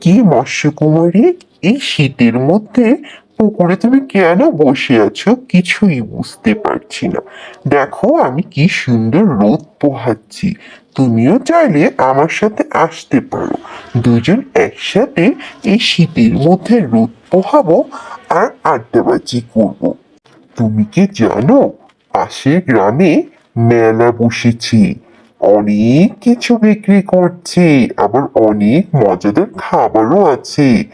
কি মৎস্যকুমারী এই শীতের মধ্যে পুকুরে তুমি কেন বসে আছো? কিছুই বুঝতে পারছি না। দেখো, আমি কি সুন্দর রোদ পোহাচ্ছি। তুমিও চাইলে আমার সাথে আসতে পারো। দুজন একসাথে এই শীতের মধ্যে রোদ পোহাবো আর আড্ডাবাজি করব। তুমি কি জানো, পাশের গ্রামে মেলা বসেছে। অনেক কিছু বিক্রি করছে। আবার অনেক মজাদার খাবারও আছে।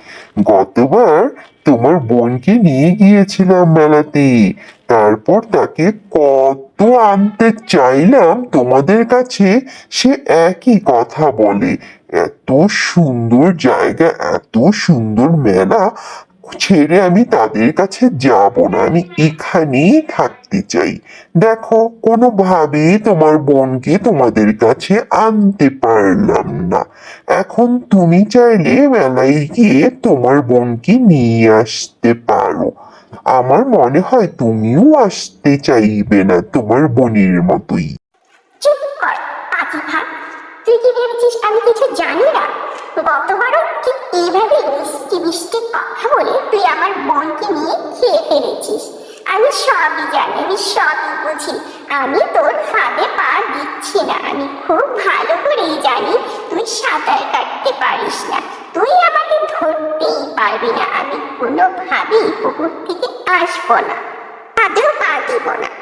গতবার তোমার বোনকে নিয়ে গিয়েছিলাম মেলাতে। তারপর তাকে কত আনতে চাইলাম তোমাদের কাছে, সে একই কথা বলে। এত সুন্দর জায়গা, এত সুন্দর মেলা ছেড়ে আমি তাদের কাছে যাব না। আমি এখানেই থাকতে চাই। দেখো কোনোভাবেই তোমার বোনকে তোমাদের কাছে আনতে পারলাম না। এখন তুমি চাইলে মেলায় গিয়ে তোমার বোনকে নিয়ে আসতে পারো। আমার মনে হয় তুমিও আসতে চাইবে না তোমার বোনের মতোই। চুপ কর তুই কি ভেবেছিস আমি কিছু মিষ্টি কথা বলে তুই আমার বোনকে নিয়ে খেয়ে ফেলেছিস। আমি সবই জানি, আমি সবই বুঝি। আমি তোর ফাঁদে পা দিচ্ছি না। আমি খুব ভালো করেই জানি তুই সাঁতার কাটতে পারিস না। তুই আমাকে ধরতেই পারবি না। আমি কোনোভাবেই পুকুর থেকে আসব না। আদেও পা দিব না।